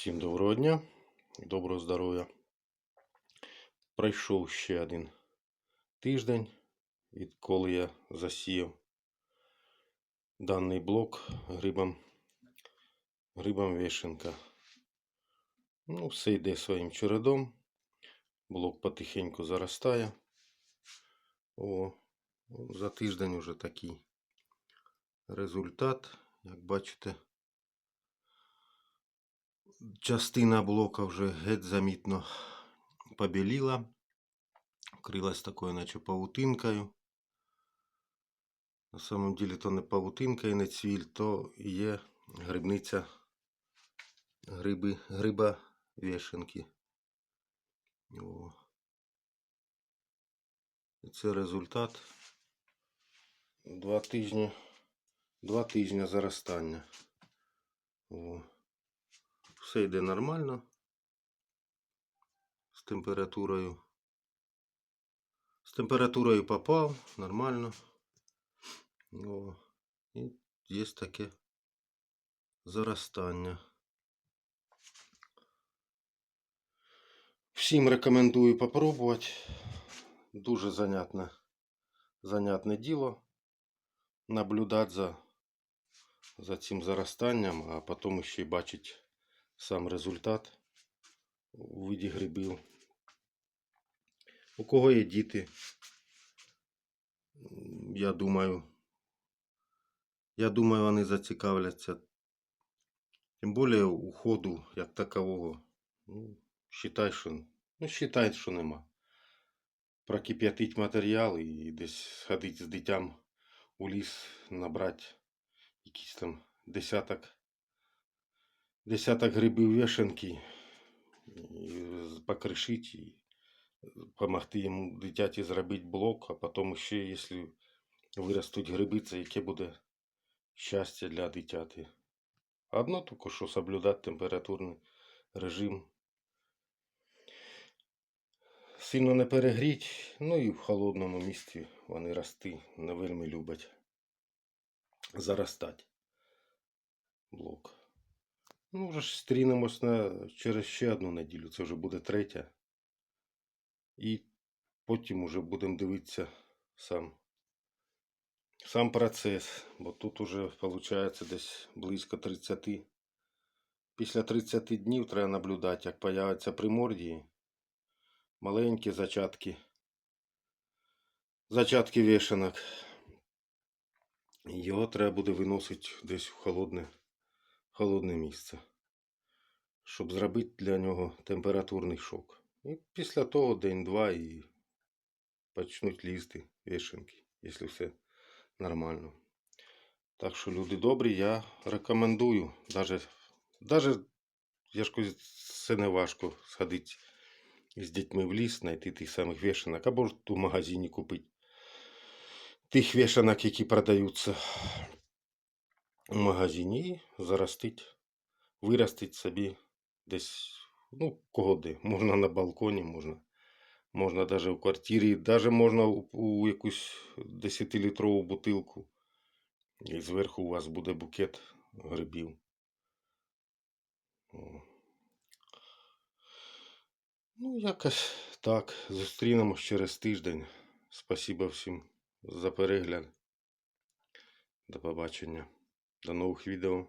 Всім доброго дня доброго здоров'я. Пройшов ще один тиждень, відколи я засіяв даний блок грибом, грибом вишенка. Ну, все йде своїм чередом. Блок потихеньку заростає. О, за тиждень уже такий результат, як бачите. Частина блока вже геть замітно побіліла, вкрилась такою, наче павутинкою. На самом деле то не павутинка і не цвіль, то є грибниця гриби, гриба вішенки. Це результат два тижні, два тижні заростання. О. Все йде нормально з температурою. З температурою попав, нормально. О, і є таке заростання. Всім рекомендую попробувати. Дуже занятне, занятне діло. Наблюдати за, за цим заростанням, а потім ще й бачити сам результат у виді грибів. У кого є діти, я думаю, я думаю, вони зацікавляться. Тим більше уходу як такового. Ну, считай, що, ну, считай, що нема. Прокип'ятить матеріал і десь сходити з дитям у ліс, набрати якийсь там десяток десяток грибів вішенки, і покришити і допомогти йому дитяті зробити блок, а потім ще, якщо виростуть гриби, це яке буде щастя для дитяти. Одно тільки, що соблюдати температурний режим. Сильно не перегріть, ну і в холодному місці вони рости не вельми люблять заростати блок. Ну, вже ж стрінемось на через ще одну неділю. Це вже буде третя. І потім уже будемо дивитися сам, сам процес. Бо тут уже виходить десь близько 30. Після 30 днів треба наблюдати, як появляться примордії. Маленькі зачатки. Зачатки вішанок. Його треба буде виносити десь в холодне холодне місце, щоб зробити для нього температурний шок. І після того день-два і почнуть лізти вішенки, якщо все нормально. Так що, люди добрі, я рекомендую. Даже, даже я ж кажу, це не важко сходити з дітьми в ліс, знайти тих самих вішанок, або ж в магазині купити тих вішанок, які продаються в магазині заростить, виростить собі десь, ну, де. Можна на балконі, можна, можна навіть в квартирі, навіть можна у, у якусь 10-літрову бутилку. І зверху у вас буде букет грибів. Ну, якось так. Зустрінемось через тиждень. Спасибо всім за перегляд. До побачення. До нових відео.